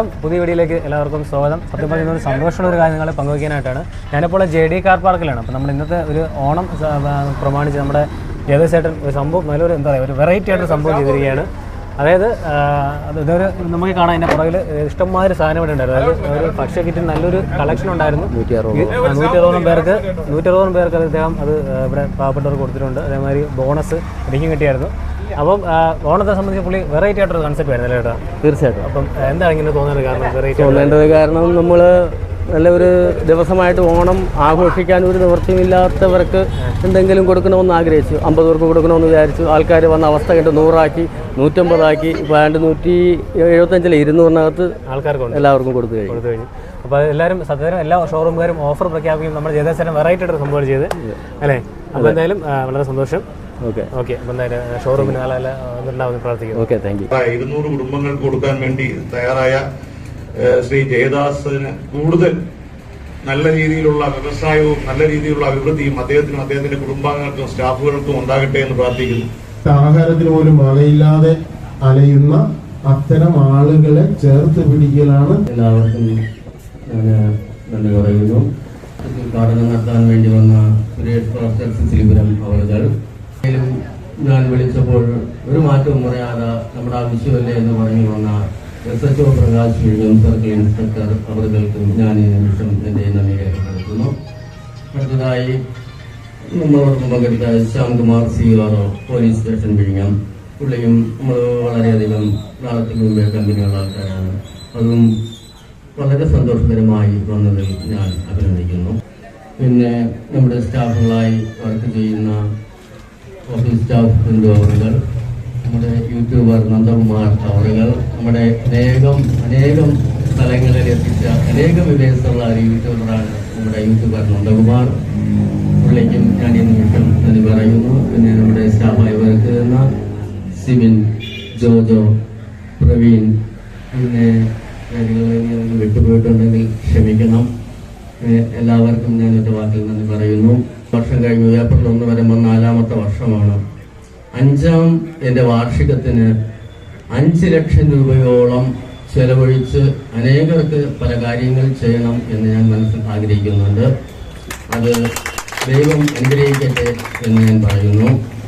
നമസ്കാരം പുതിയ വീഡിയോയിലേക്ക് എല്ലാവർക്കും സ്വാഗതം. സത്യം പറയുന്ന ഒരു സന്തോഷമുള്ള ഒരു കാര്യം നിങ്ങളെ പങ്കുവയ്ക്കാനായിട്ടാണ് ഞാനിപ്പോൾ ജെ ഡി കാർ പാർക്കിലാണ്. അപ്പോൾ നമ്മൾ ഇന്നത്തെ ഒരു ഓണം പ്രമാണിച്ച് നമ്മുടെ ജയദേശേട്ടൻ ഒരു സംഭവം നല്ലൊരു എന്താ പറയുക ഒരു വെറൈറ്റി ആയിട്ടൊരു സംഭവം ചെയ്തിരിക്കുകയാണ്. അതായത് ഇതൊരു നമുക്ക് കാണാൻ അതിന്റെ പുറകിൽ ഇഷ്ടംമാതിരി സാധനം ഇവിടെ ഉണ്ടായിരുന്നു. അതായത് ഒരു ഭക്ഷ്യ കിറ്റിന് നല്ലൊരു കളക്ഷൻ ഉണ്ടായിരുന്നു. നൂറ്റി അറുപതോളം പേർക്ക് നൂറ്റി അറുപതോളം പേർക്ക് അത് ഇദ്ദേഹം അത് ഇവിടെ പാവപ്പെട്ടവർക്ക് കൊടുത്തിട്ടുണ്ട്. അതേമാതിരി ബോണസ് എനിക്കും കിട്ടിയായിരുന്നു. അപ്പം ഓണത്തെ സംബന്ധിച്ച് പുള്ളി വെറൈറ്റി ആയിട്ടൊരു കൺസെപ്റ്റ് ആയിരുന്നു ചേട്ടാ തീർച്ചയായിട്ടും. അപ്പം എന്താണ് ഇങ്ങനെ തോന്നുന്നത് കാരണം? വെറൈറ്റി തോന്നേണ്ടത് കാരണം നമ്മൾ നല്ലൊരു ദിവസമായിട്ട് ഓണം ആഘോഷിക്കാൻ ഒരു നിവൃത്തിയില്ലാത്തവർക്ക് എന്തെങ്കിലും കൊടുക്കണമെന്ന് ആഗ്രഹിച്ചു. അമ്പത് പേർക്ക് കൊടുക്കണമെന്ന് വിചാരിച്ചു. ആൾക്കാർ വന്ന അവസ്ഥ കണ്ട് നൂറാക്കി നൂറ്റമ്പതാക്കി ഇപ്പോൾ ആണ്ട് നൂറ്റി എഴുപത്തഞ്ചിലെ ഇരുന്നൂറിനകത്ത് ആൾക്കാർക്ക് എല്ലാവർക്കും കൊടുത്തു കഴിഞ്ഞു. അപ്പോൾ എല്ലാവരും സത്യം എല്ലാ ഷോറൂമുകാരും ഓഫർ പ്രഖ്യാപിക്കും നമ്മുടെ സ്ഥലം വെറൈറ്റി ആയിട്ട് സംഭവം ചെയ്ത്. അല്ലേ? അപ്പോൾ എന്തായാലും വളരെ സന്തോഷം. ഓക്കെ ഷോറൂമിന് പ്രാർത്ഥിക്കുന്നു. ഓക്കെ താങ്ക് യു ഇരുന്നൂറ് കുടുംബങ്ങൾക്ക് കൊടുക്കാൻ വേണ്ടി തയ്യാറായ ശ്രീ ജയദാസിന് കൂടുതൽ നല്ല രീതിയിലുള്ള വ്യവസായവും നല്ല രീതിയിലുള്ള അഭിവൃദ്ധിയും അദ്ദേഹത്തിനും അദ്ദേഹത്തിന്റെ കുടുംബാംഗങ്ങൾക്കും സ്റ്റാഫുകൾക്കും ഉണ്ടാകട്ടെ എന്ന് പ്രാർത്ഥിക്കുന്നു. ആഹാരത്തിന് പോലും മഴയില്ലാതെ അലയുന്ന അത്തരം ആളുകളെ ചേർത്ത് പിടിക്കലാണ്. എല്ലാവർക്കും ഞാൻ നന്ദി പറയുന്നു. ഉദ്ഘാടനം നടത്താൻ വേണ്ടി വന്ന സുരേഷ് പ്രൊഫസർ അവരുകൾ ഞാൻ വിളിച്ചപ്പോൾ ഒരു മാറ്റവും പറയാതെ നമ്മുടെ ആവശ്യമല്ലേ എന്ന് പറഞ്ഞു വന്ന എസ് എച്ച് ഒ പ്രകാശ് വിഴിഞ്ഞം സർക്കിൾ ഇൻസ്പെക്ടർ അവരുകൾക്കും ഞാൻ ഈ നിമിഷം എന്റെ നന്ദി രേഖപ്പെടുത്തുന്നു അടുത്തതായി നമ്മളോടൊപ്പം പങ്കെടുത്ത Shyamkumar C R police station വിഴിഞ്ഞം പുള്ളിയും നമ്മൾ വളരെയധികം നാളത്തേക്ക് മുമ്പേ കമ്പനിയുള്ള ആൾക്കാരാണ്. അതും വളരെ സന്തോഷകരമായി വന്നതിൽ ഞാൻ അഭിനന്ദിക്കുന്നു. പിന്നെ നമ്മുടെ സ്റ്റാഫുകളായി വർക്ക് ചെയ്യുന്ന ഓഫീസ് സ്റ്റാഫ് ബിന്ദു അവറുകൾ നമ്മുടെ യൂട്യൂബർ നന്ദകുമാർ അവറുകൾ നമ്മുടെ അനേകം അനേകം സ്ഥലങ്ങളിൽ എത്തിച്ച അനേകം വിദേശത്തുള്ള ഒരു യൂട്യൂബറാണ് നമ്മുടെ യൂട്യൂബർ നന്ദകുമാർ. പുള്ളിക്കും ഞാൻ ഈ നിമിഷം നന്ദി പറയുന്നു. പിന്നെ നമ്മുടെ സ്റ്റാഫായി വർക്ക് ചെയ്യുന്ന സിബിൻ ജോജോ പ്രവീൺ പിന്നെ കാര്യങ്ങളിൽ വിട്ടുപോയിട്ടുണ്ടെങ്കിൽ ക്ഷമിക്കണം. എല്ലാവർക്കും ഞാൻ ഒറ്റ വാക്കിൽ നന്ദി പറയുന്നു. വർഷം കഴിഞ്ഞു. ഏപ്രിൽ ഒന്ന് വരുമ്പോൾ നാലാമത്തെ വർഷമാണ്. അഞ്ചാം എന്റെ വാർഷികത്തിന് അഞ്ച് ലക്ഷം രൂപയോളം ചെലവഴിച്ച് അനേകർക്ക് പല കാര്യങ്ങൾ ചെയ്യണം എന്ന് ഞാൻ മനസ്സിൽ ആഗ്രഹിക്കുന്നുണ്ട്. അത് ദൈവം അനുഗ്രഹിക്കട്ടെ എന്ന് ഞാൻ പറയുന്നു.